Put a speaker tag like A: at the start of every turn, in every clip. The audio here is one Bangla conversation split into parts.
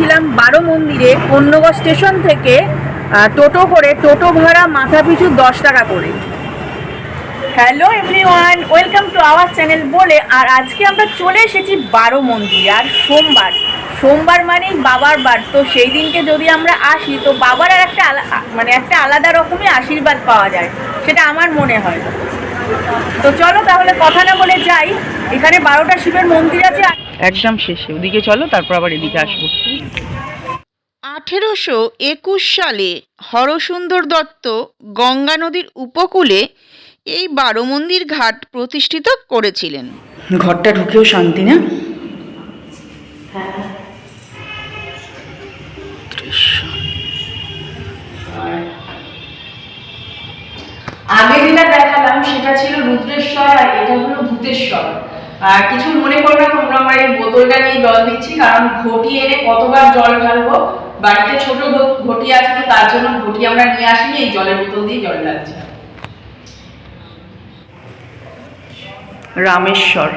A: এসেছিলাম বারো মন্দিরে কন্যগড় স্টেশন থেকে টোটো করে, টোটো ভাড়া মাথা পিছু দশ টাকা করে। Hello everyone welcome to our channel বলে, আর আজকে আমরা চলে এসেছি বারো মন্দির, আর সোমবার। সোমবার মানেই বাবার বার তো সেই দিনকে যদি আমরা আসি, তো বাবার আর একটা মানে একটা আলাদা রকমই আশীর্বাদ পাওয়া যায়, সেটা আমার মনে হয়। তো চলো তাহলে কথা না বলে যাই, এখানে বারোটা শিবের মন্দির আছে একদম শেষে। ওদিকে চলো তারপর আবার এদিকে আসব।
B: আঠেরোশো একুশ সালে হরসুন্দর দত্ত গঙ্গা নদীর উপকূলে এই বারো মন্দির ঘাট প্রতিষ্ঠিত করেছিলেন।
A: ঘরটা ঢুকেও শান্তি না? আগে যেটা দেখালাম সেটা ছিল রুদ্রেশ্বর আর এটা হলো ভূতেশ্বর। আর কিছু মনে করো না, তোমরা আমার এই বোতলটা নিয়ে জল দিচ্ছি, কারণ ঘটি এনে কতবার জল ঢালবো? বাড়িতে ছোট ঘটি আছে তো তার জন্য ঘটি আমরা নিয়ে আসিনি, এই জলের বোতল দিয়ে জল ঢালছি। রামেশ্বর।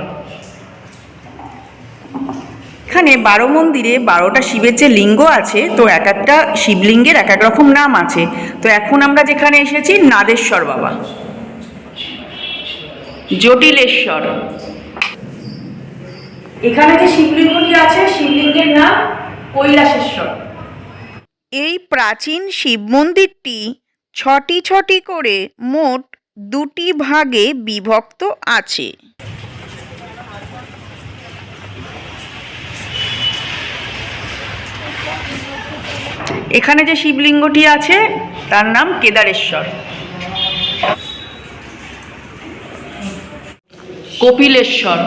A: এখানে বারো মন্দিরে বারোটা শিবের যে লিঙ্গ আছে, তো এক একটা শিবলিঙ্গের এক এক রকম নাম আছে। তো এখন আমরা যেখানে এসেছি, নাদেশ্বর বাবা। জটিলেশ্বর। এখানে যে শিবলিঙ্গটি আছে শিবলিঙ্গের নাম কৈলাসেশ্বর।
B: এই প্রাচীন শিব মন্দিরটি ছটি ছটি করে মোট দুটি ভাগে বিভক্ত আছে।
A: এখানে যে শিবলিঙ্গটি আছে তার নাম কেদারেশ্বর। কপিলেশ্বর।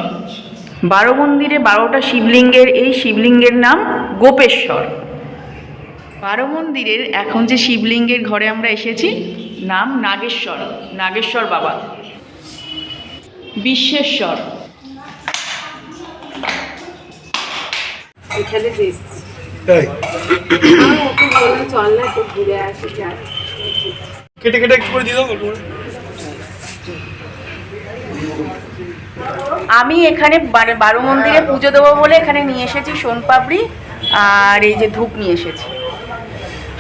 A: বারো মন্দিরে বারোটা শিবলিঙ্গের এই শিবলিঙ্গের নাম গোপেশ্বর। বারো মন্দিরের এখন যে শিবলিঙ্গের ঘরে আমরা এসেছি নাম নাগেশ্বর নাগেশ্বর বাবা। বিশ্বেশ্বর।
C: এখানে বললাম চল না একটু ঘুরে আসি
D: কেটে কেটে একটু করে দিয়ে দাও।
A: আমি এখানে মানে বারো মন্দিরে পুজো দেবো বলে এখানে নিয়ে এসেছি সোনপাপড়ি আর এই যে ধূপ নিয়ে এসেছি।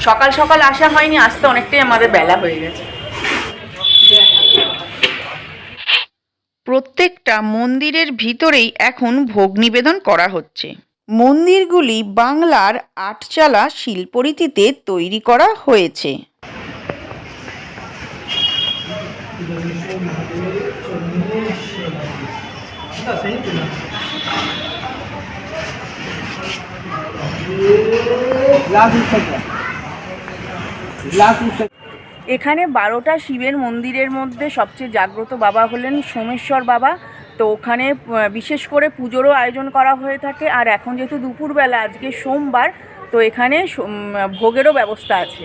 A: সকাল সকাল আসা হয়নি, আসতে অনেকটাই আমাদের বেলা হয়ে গেছে।
B: প্রত্যেকটা মন্দিরের ভিতরেই এখন ভোগ নিবেদন করা হচ্ছে। মন্দিরগুলি বাংলার আটচালা শিল্পরীতিতে তৈরি করা হয়েছে।
A: এখানে বারোটা শিবের মন্দিরের মধ্যে সবচেয়ে জাগ্রত বাবা হলেন সোমেশ্বর বাবা। তো ওখানে বিশেষ করে পুজোরও আয়োজন করা হয়ে থাকে। আর এখন যেহেতু দুপুরবেলা, আজকে সোমবার, তো এখানে ভোগেরও ব্যবস্থা আছে।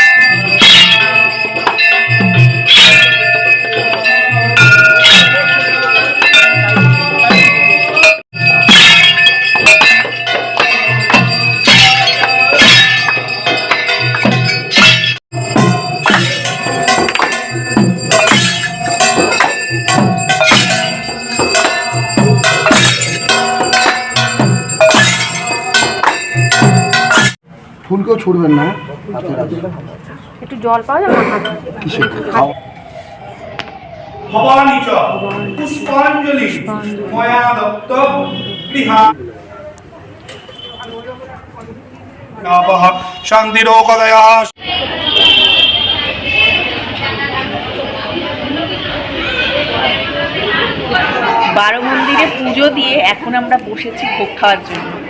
E: ফুলকেও ছুড়বেন না।
C: একটু জল পাওয়া যাবে?
E: কিসে
A: বারো মন্দিরে পুজো দিয়ে এখন আমরা বসেছি ভোগ খাওয়ার জন্য।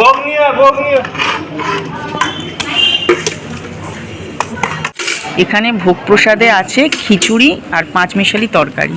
D: ভোগ নিয়ে ভোগ নিয়ে।
B: এখানে ভোগ প্রসাদে আছে খিচুড়ি আর পাঁচমিশালি তরকারি।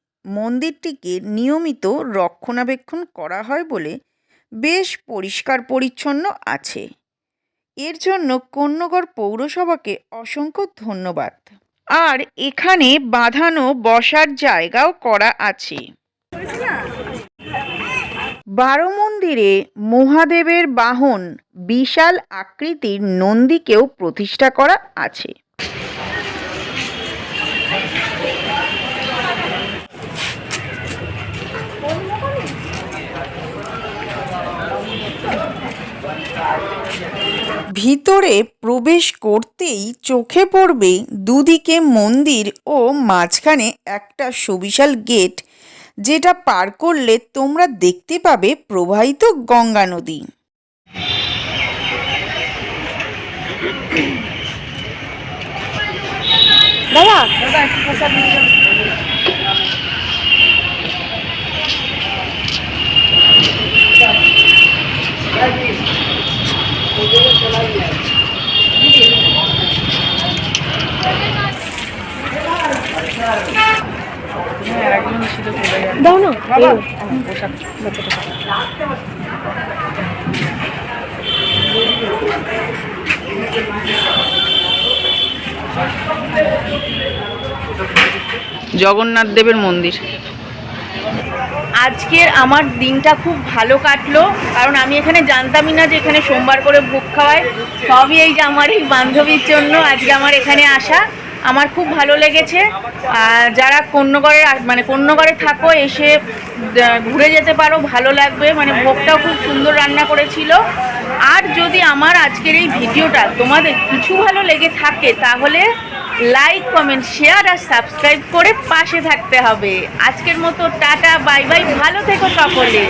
B: মন্দিরটিকে নিয়মিত রক্ষণাবেক্ষণ করা হয় বলে বেশ পরিষ্কার পরিচ্ছন্ন আছে। এর জন্য কন্যগড় পৌরসভাকে অসংখ্য ধন্যবাদ। আর এখানে বাঁধানো বসার জায়গাও করা আছে। বারো মন্দিরে মহাদেবের বাহন বিশাল আকৃতির নন্দীকেও প্রতিষ্ঠা করা আছে। ভিতরে প্রবেশ করতেই চোখে পড়বে দুদিকে মন্দির ও মাঝখানে একটা সুবিশাল গেট, যেটা পার করলে তোমরা দেখতে পাবে প্রবাহিত গঙ্গা নদী।
C: না
B: জগন্নাথ দেবের মন্দির।
A: আজকের আমার দিনটা খুব ভালো কাটলো, কারণ আমি এখানে জানতামই না যে এখানে সোমবার করে ভোগ খাওয়ায়। সবই এই যে আমার এই বান্ধবীর জন্য আজকে আমার এখানে আসা। আমার খুব ভালো লেগেছে। যারা কন্যগড়ে মানে কন্যগড়ে থাকো, এসে ঘুরে যেতে পারো, ভালো লাগবে। মানে ভোগটাও খুব সুন্দর রান্না করেছিল। আর যদি আমার আজকের এই ভিডিওটা তোমাদের কিছু ভালো লেগে থাকে, তাহলে লাইক কমেন্ট শেয়ার আর সাবস্ক্রাইব করে পাশে থাকতে হবে। আজকের মতো টাটা বাই বাই ভালো থেকো সকলে।